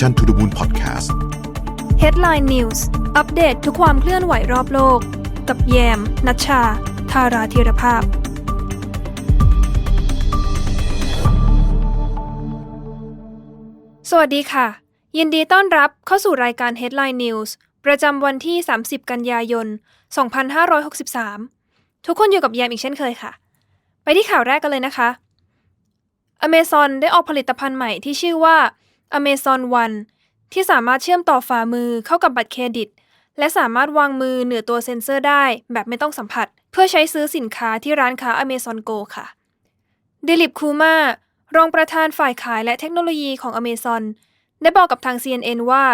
Mission to the Moon Podcast Headline News อัปเดตทุกความเคลื่อนไหวรอบโลก กับแยมนัชชา ธาราธีรภาพ สวัสดีค่ะ ยินดีต้อนรับเข้าสู่รายการ Headline News ประจำวันที่ 30 กันยายน 2563 ทุกคนอยู่กับแยมอีกเช่นเคยค่ะ ไปที่ข่าวแรกกันเลยนะคะ Amazon ได้ออกผลิตภัณฑ์ใหม่ที่ชื่อว่า Amazon One ที่สามารถเชื่อมต่อฝ่ามือเข้ากับบัตรเครดิต และสามารถวางมือเหนือตัวเซ็นเซอร์ได้แบบไม่ต้องสัมผัส เพื่อใช้ซื้อสินค้าที่ร้านค้า Amazon Go ค่ะดิลิปคูมารองประธานฝ่ายขายและเทคโนโลยีของ Amazon ได้บอกกับทาง CNN ว่า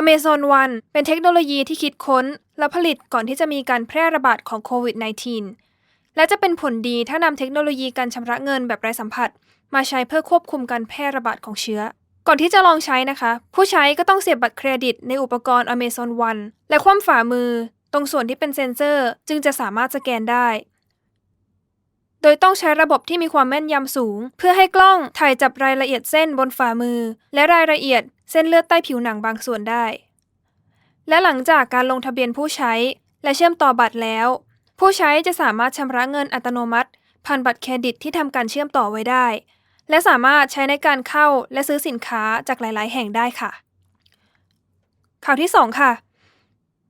Amazon One เป็นเทคโนโลยีที่คิดค้น และผลิตก่อนที่จะมีการแพร่ระบาดของโควิด -19 และจะเป็นผลดีถ้านำเทคโนโลยีการชำระเงินแบบไร้สัมผัส มาใช้เพื่อควบคุมการแพร่ระบาดของเชื้อ ก่อนที่จะลองใช้นะคะ ผู้ใช้ก็ต้องเสียบบัตรเครดิตในอุปกรณ์ Amazon One และคว่ำฝ่ามือตรงส่วนที่เป็นเซ็นเซอร์ จึงจะสามารถสแกนได้ โดยต้องใช้ระบบที่มีความแม่นยำสูง เพื่อให้กล้องถ่ายจับรายละเอียดเส้นบนฝ่ามือ และรายละเอียดเส้นเลือดใต้ผิวหนังบางส่วนได้ และหลังจากการลงทะเบียนผู้ใช้และเชื่อมต่อบัตรแล้ว ผู้ใช้จะสามารถชำระเงินอัตโนมัติ ผ่านบัตรเครดิตที่ทำการเชื่อมต่อไว้ได้ และสามารถใช้ในการเข้าและซื้อสินค้าจากหลาย ๆ แห่งได้ค่ะ ข่าวที่ 2 ค่ะ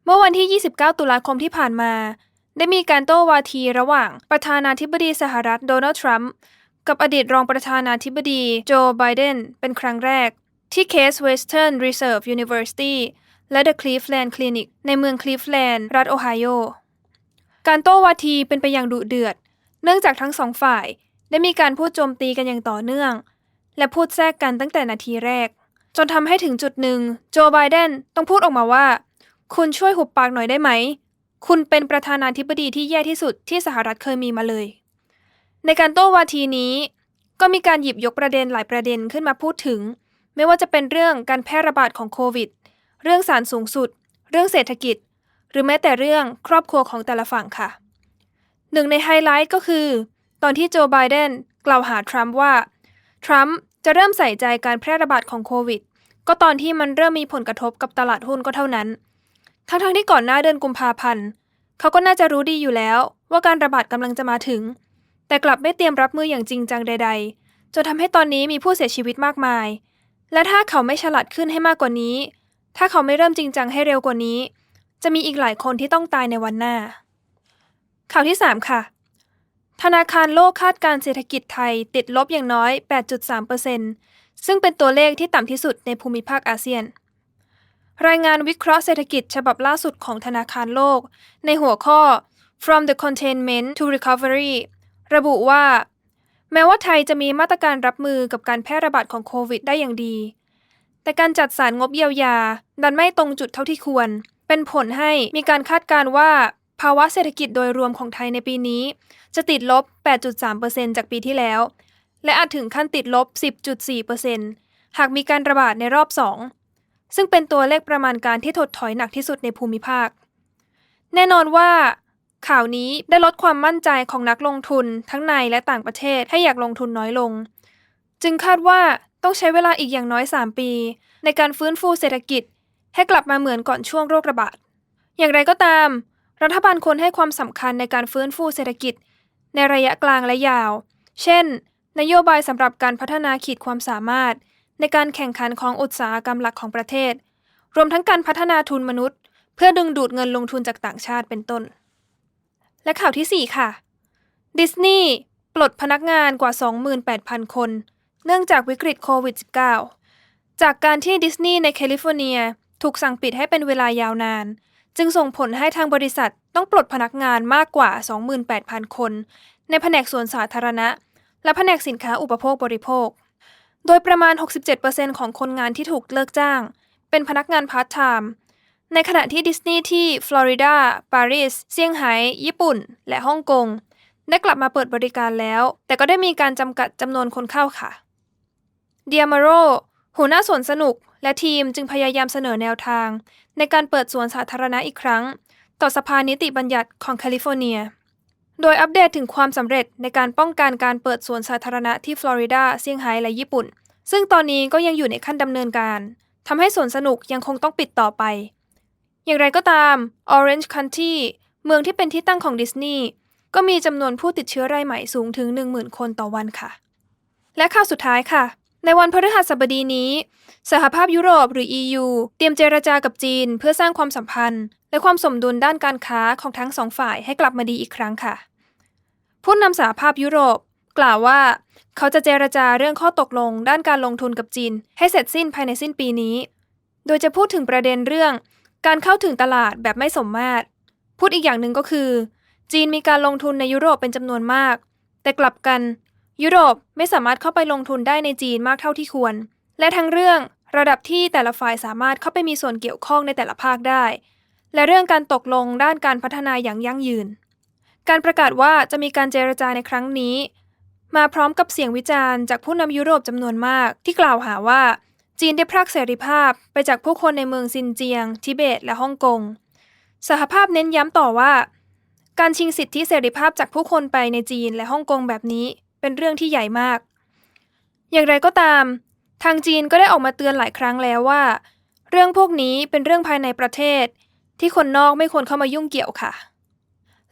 เมื่อวันที่ 29 ตุลาคมที่ผ่านมา ได้มีการโต้วาทีระหว่างประธานาธิบดีสหรัฐโดนัลด์ทรัมป์กับอดีตรองประธานาธิบดีโจไบเดนเป็นครั้งแรก ที่เคส Western Reserve University และ The Cleveland Clinic ในเมืองคลีฟแลนด์รัฐโอไฮโอ การโต้วาทีเป็นไปอย่างดุเดือด เนื่องจากทั้งสองฝ่าย ได้มีการพูดโจมตีกันอย่างต่อเนื่อง และพูดแทรกกันตั้งแต่นาทีแรก จนทำให้ถึงจุดหนึ่ง โจไบเดนต้องพูดออกมาว่า คุณช่วยหุบปากหน่อยได้ไหม คุณเป็นประธานาธิบดีที่แย่ที่สุดที่สหรัฐเคยมีมาเลย ในการโต้วาทีนี้ ก็มีการหยิบยกประเด็นหลายประเด็นขึ้นมาพูดถึง ไม่ว่าจะเป็นเรื่องการแพร่ระบาดของโควิด เรื่องสารสูงสุด เรื่องเศรษฐกิจ หรือแม้แต่เรื่องครอบครัวของแต่ละฝั่งค่ะหนึ่งในไฮไลท์ก็คือ ตอนที่โจไบเดนกล่าวหาทรัมป์ว่า ทรัมป์จะเริ่มใส่ใจการแพร่ระบาดของโควิด ก็ตอนที่มันเริ่มมีผลกระทบกับตลาดหุ้นก็เท่านั้น ทั้งๆทที่ก่อนหน้าเดือนกุมภาพันธ์เขาก็น่าจะรู้ดีอยู่แล้วว่าการระบาดกำลังจะมาถึง แต่กลับไม่เตรียมรับมืออย่างจริงจังใด ๆ จนทำให้ตอนนี้มีผู้เสียชีวิตมากมาย และถ้าเขาไม่ฉลาดขึ้นให้มากกว่านี้ ถ้าเขาไม่เริ่มจริงจังให้เร็วกว่านี้ จะมีอีกหลายคนที่ต้องตายในวันหน้าข่าวที่ 3 ค่ะ ธนาคารโลกคาดการเศรษฐกิจไทยติดลบอย่างน้อย 8.3%ซึ่งเป็นตัวเลขที่ต่ำที่สุดในภูมิภาคอาเซียน รายงานวิเคราะห์เศรษฐกิจฉบับล่าสุดของธนาคารโลก ในหัวข้อ From the Containment to Recovery ระบุว่า แม้ว่าไทยจะมีมาตรการรับมือกับการแพร่ระบาดของโควิดได้อย่างดี แต่การจัดสรรงบเยียวยา ดันไม่ตรงจุดเท่าที่ควร เป็นผลให้มีการคาดการณ์ว่า ภาวะเศรษฐกิจโดยรวมของไทยในปีนี้ จะติดลบ 8.3%จากปีที่แล้ว และอาจถึงขั้นติดลบ 10.4%หากมีการระบาดในรอบ 2 ซึ่งเป็นตัวเลขประมาณการที่ถดถอยหนักที่สุดในภูมิภาค แน่นอนว่า ข่าวนี้ได้ลดความมั่นใจของนักลงทุนทั้งในและต่างประเทศให้อยากลงทุนน้อยลง จึงคาดว่าต้องใช้เวลาอีกอย่างน้อย 3 ปี ในการฟื้นฟูเศรษฐกิจ ให้กลับมาเหมือนก่อนช่วงโรคระบาด อย่างไรก็ตาม รัฐบาลควรให้ความสำคัญในการฟื้นฟูเศรษฐกิจ ในระยะกลางและยาว เช่น นโยบายสำหรับการพัฒนาขีดความสามารถ ในการแข่งขันของอุตสาหกรรมหลักของประเทศ รวมทั้งการพัฒนาทุนมนุษย์ เพื่อดึงดูดเงินลงทุนจากต่างชาติเป็นต้น และข่าวที่ 4 ค่ะ ดิสนีย์ปลดพนักงานกว่า 28,000 คน เนื่องจากวิกฤตโควิด -19 จากการที่ดิสนีย์ในแคลิฟอร์เนียถูกสั่งปิดให้เป็นเวลายาวนาน จึงส่งผลให้ทางบริษัทต้องปลดพนักงานมากกว่า 28,000 คน ในแผนกสวนสาธารณะ และแผนกสินค้าอุปโภคบริโภค โดยประมาณ 67%ของคนงานที่ถูกเลิกจ้าง เป็นพนักงานพาร์ทไทม์ในขณะที่ดิสนีย์ที่ฟลอริดา ปารีส เซี่ยงไฮ้ ญี่ปุ่น และฮ่องกง ได้กลับมาเปิดบริการแล้ว แต่ก็ได้มีการจำกัดจำนวนคนเข้าค่ะเดียมาโรหัวหน้าสวนสนุก และทีมจึงพยายามเสนอแนวทาง ในการเปิดสวนสาธารณะอีกครั้ง ต่อสภานิติบัญญัติของแคลิฟอร์เนีย โดยอัปเดตถึงความสำเร็จในการป้องกันการเปิดสวนสาธารณะที่ฟลอริดาเซี่ยงไฮ้และญี่ปุ่น ซึ่งตอนนี้ก็ยังอยู่ในขั้นดำเนินการทำให้สวนสนุกยังคงต้องปิดต่อไป อย่างไรก็ตาม Orange County เมืองที่เป็นที่ตั้งของดิสนีย์ก็มีจำนวนผู้ติดเชื้อรายใหม่สูงถึง 10,000 คนต่อวันค่ะ และข่าวสุดท้ายค่ะ ในวันพฤหัสบดีนี้ สหภาพยุโรปหรือ EU เตรียมเจรจากับจีน เพื่อสร้างความสัมพันธ์ และความสมดุลด้านการค้าของทั้งสองฝ่ายให้กลับมาดีอีกครั้งค่ะ ผู้นำสหภาพยุโรป กล่าวว่า เขาจะเจรจาเรื่องข้อตกลง ด้านการลงทุนกับจีน ให้เสร็จสิ้นภายในสิ้นปีนี้ โดยจะพูดถึงประเด็นเรื่อง การเข้าถึงตลาดแบบไม่สมมาตร พูดอีกอย่างหนึ่งก็คือ จีนมีการลงทุนในยุโรปเป็นจำนวนมาก แต่กลับกัน ยุโรปไม่สามารถเข้าไปลงทุนได้ในจีนมากเท่าที่ควร และทั้งเรื่องระดับที่แต่ละฝ่ายสามารถเข้าไปมีส่วนเกี่ยวข้องในแต่ละภาคได้ และเรื่องการตกลงด้านการพัฒนาอย่างยั่งยืน การประกาศว่าจะมีการเจรจาในครั้งนี้ มาพร้อมกับเสียงวิจารณ์จากผู้นำยุโรปจำนวนมากที่กล่าวหาว่า จีนได้พรากเสรีภาพไปจากผู้คนในเมืองซินเจียง ทิเบต และฮ่องกง สหภาพเน้นย้ำต่อว่า การชิงสิทธิเสรีภาพจากผู้คนไปในจีนและฮ่องกงแบบนี้ เป็นเรื่องที่ใหญ่มาก อย่างไรก็ตาม ทางจีนก็ได้ออกมาเตือนหลายครั้งแล้วว่า เรื่องพวกนี้เป็นเรื่องภายในประเทศ ที่คนนอกไม่ควรเข้ามายุ่งเกี่ยวค่ะ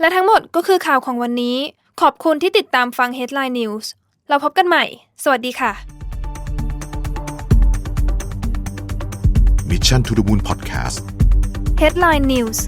และทั้งหมดก็คือข่าวของวันนี้ ขอบคุณที่ติดตามฟัง Headline News เราพบกันใหม่ สวัสดีค่ะ Mission to the Moon Podcast Headline News